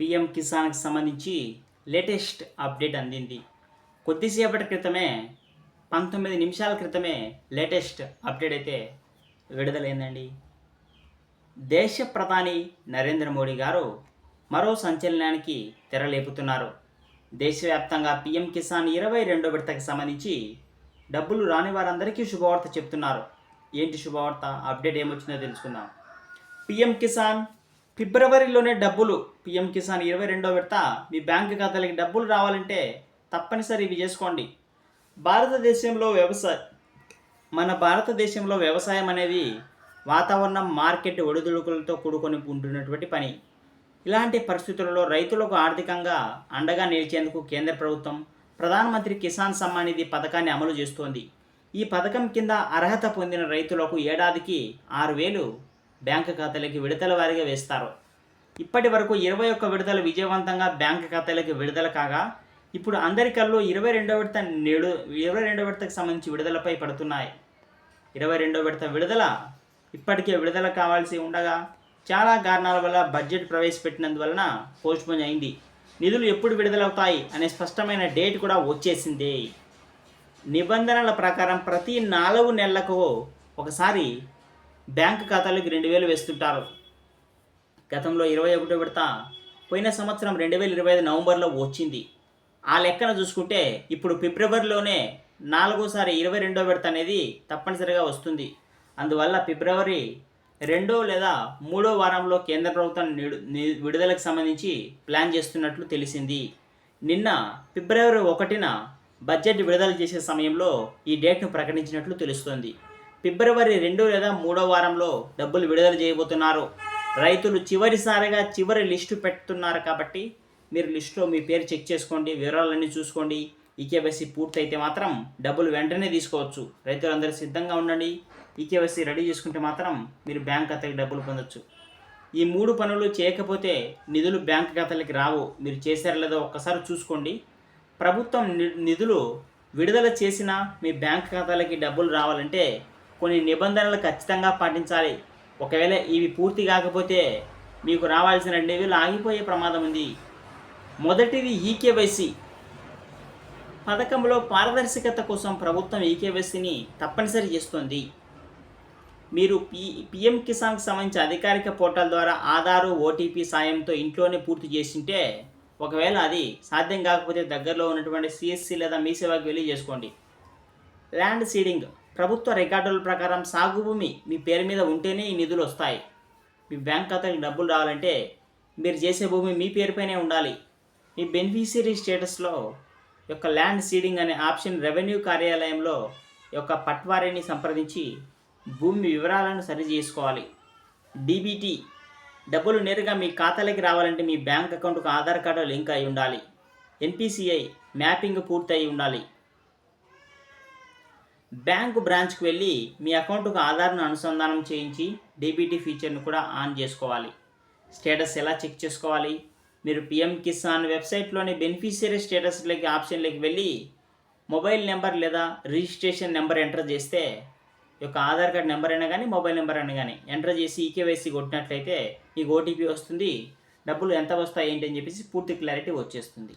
PM కిసాన్కి సంబంధించి latest update అందింది. కొద్దిసేపటి క్రితమే పంతొమ్మిది నిమిషాల క్రితమే లేటెస్ట్ అప్డేట్ అయితే విడుదలైందండి. దేశ ప్రధాని నరేంద్ర మోడీ గారు మరో సంచలనానికి తెరలేపుతున్నారు. దేశవ్యాప్తంగా పిఎం కిసాన్ ఇరవై రెండో విడతకి సంబంధించి డబ్బులు రాని వారందరికీ శుభవార్త చెప్తున్నారు. ఏంటి శుభవార్త? అప్డేట్ ఏమొచ్చిందో తెలుసుకుందాం. పిఎం కిసాన్ ఫిబ్రవరిలోనే డబ్బులు. పిఎం కిసాన్ ఇరవై రెండో విడత. మీ బ్యాంకు ఖాతాలకి డబ్బులు రావాలంటే తప్పనిసరి ఇవి చేసుకోండి. భారతదేశంలో వ్యవసాయ మన భారతదేశంలో వ్యవసాయం అనేది వాతావరణం మార్కెట్ ఒడిదుడుకులతో కూడుకొని ఉంటున్నటువంటి పని. ఇలాంటి పరిస్థితులలో రైతులకు ఆర్థికంగా అండగా నిలిచేందుకు కేంద్ర ప్రభుత్వం ప్రధానమంత్రి కిసాన్ సమ్మాన్ నిధి పథకాన్ని అమలు చేస్తోంది. ఈ పథకం కింద అర్హత పొందిన రైతులకు ఏడాదికి ఆరు వేలు బ్యాంకు ఖాతాలకి విడతల వారీగా వేస్తారు. ఇప్పటి వరకు ఇరవై ఒక్క విడతలు విజయవంతంగా బ్యాంకు ఖాతాలకి విడుదల కాగా ఇప్పుడు అందరి కళ్ళు ఇరవై రెండో విడత నేడు ఇరవై రెండో విడతకు సంబంధించి విడుదలపై పడుతున్నాయి. ఇరవై రెండో విడత విడుదల ఇప్పటికే విడుదల కావాల్సి ఉండగా చాలా కారణాల వల్ల బడ్జెట్ ప్రవేశపెట్టినందువలన పోస్ట్పోన్ అయింది. నిధులు ఎప్పుడు విడుదలవుతాయి అనే స్పష్టమైన డేట్ కూడా వచ్చేసింది. నిబంధనల ప్రకారం ప్రతి నాలుగు నెలలకు ఒకసారి బ్యాంకు ఖాతాలోకి రెండు వేలు వేస్తుంటారు. గతంలో ఇరవై ఒకటో విడత పోయిన సంవత్సరం రెండు వేల ఇరవై ఐదు నవంబర్లో వచ్చింది. ఆ లెక్కన చూసుకుంటే ఇప్పుడు ఫిబ్రవరిలోనే నాలుగోసారి ఇరవై రెండో విడత అనేది తప్పనిసరిగా వస్తుంది. అందువల్ల ఫిబ్రవరి రెండో లేదా మూడో వారంలో కేంద్ర ప్రభుత్వం నిడు- విడుదలకు సంబంధించి ప్లాన్ చేస్తున్నట్లు తెలిసింది. నిన్న ఫిబ్రవరి ఒకటిన బడ్జెట్ విడుదల చేసే సమయంలో ఈ డేట్ను ప్రకటించినట్లు తెలుస్తోంది. ఫిబ్రవరి రెండు లేదా మూడో వారంలో డబ్బులు విడుదల చేయబోతున్నారు. రైతులు చివరిసారిగా చివరి లిస్టు పెడుతున్నారు కాబట్టి మీరు లిస్టులో మీ పేరు చెక్ చేసుకోండి వివరాలన్నీ చూసుకోండి. ఈకేవైసీ పూర్తయితే మాత్రం డబ్బులు వెంటనే తీసుకోవచ్చు. రైతులందరూ సిద్ధంగా ఉండండి. ఈకేవైసీ రెడీ చేసుకుంటే మాత్రం మీరు బ్యాంక్ ఖాతాకి డబ్బులు పొందొచ్చు. ఈ మూడు పనులు చేయకపోతే నిధులు బ్యాంక్ ఖాతాలకి రావు. మీరు చేశారో లేదో ఒక్కసారి చూసుకోండి. ప్రభుత్వం ని- నిధులు విడుదల చేసిన మీ బ్యాంక్ ఖాతాలకి డబ్బులు రావాలంటే కొన్ని నిబంధనలు ఖచ్చితంగా పాటించాలి. ఒకవేళ ఇవి పూర్తి కాకపోతే మీకు రావాల్సిన రెండు వేలు ఆగిపోయే ప్రమాదం ఉంది. మొదటిది ఈకేవైసీ. పథకంలో పారదర్శకత కోసం ప్రభుత్వం ఈకేవైసీని తప్పనిసరి చేస్తుంది. మీరు పి పిఎం కిసాన్కి సంబంధించి అధికారిక పోర్టల్ ద్వారా ఆధారు ఓటీపీ సాయంతో ఇంట్లోనే పూర్తి చేసింటే ఒకవేళ అది సాధ్యం కాకపోతే దగ్గరలో ఉన్నటువంటి సిఎస్సి లేదా మీ సేవకి వెళ్ళి చేసుకోండి. Land seeding. ప్రభుత్వ రికార్డుల ప్రకారం సాగు భూమి మీ పేరు మీద ఉంటేనే ఈ నిధులు వస్తాయి. మీ బ్యాంక్ ఖాతాకి డబ్బులు రావాలంటే మీరు చేసే భూమి మీ పేరుపైనే ఉండాలి. మీ బెనిఫిషియరీ స్టేటస్లో యొక్క ల్యాండ్ సీడింగ్ అనే ఆప్షన్ రెవెన్యూ కార్యాలయంలో యొక్క పట్వారీని సంప్రదించి భూమి వివరాలను సరి చేసుకోవాలి. డీబీటీ డబ్బులు నేరుగా మీ ఖాతాలోకి రావాలంటే మీ బ్యాంక్ అకౌంట్కు ఆధార్ కార్డు లింక్ అయి ఉండాలి. ఎన్పిసిఐ మ్యాపింగ్ పూర్తి అయి ఉండాలి. బ్యాంకు బ్రాంచ్కి వెళ్ళి మీ అకౌంట్కు ఆధార్ను అనుసంధానం చేయించి డీబీటీ ఫీచర్ను కూడా ఆన్ చేసుకోవాలి. స్టేటస్ ఎలా చెక్ చేసుకోవాలి? మీరు పిఎం కిసాన్ వెబ్సైట్లోని బెనిఫిషియరీ స్టేటస్లోకి ఆప్షన్లోకి వెళ్ళి మొబైల్ నెంబర్ లేదా రిజిస్ట్రేషన్ నెంబర్ ఎంటర్ చేస్తే ఈ యొక్క ఆధార్ కార్డ్ నెంబర్ అయినా కానీ మొబైల్ నెంబర్ అయినా కానీ ఎంటర్ చేసి ఈకేవైసీ కొట్టినట్లయితే మీకు ఓటీపీ వస్తుంది. డబ్బులు ఎంత వస్తాయి ఏంటి అని చెప్పేసి పూర్తి క్లారిటీ వచ్చేస్తుంది.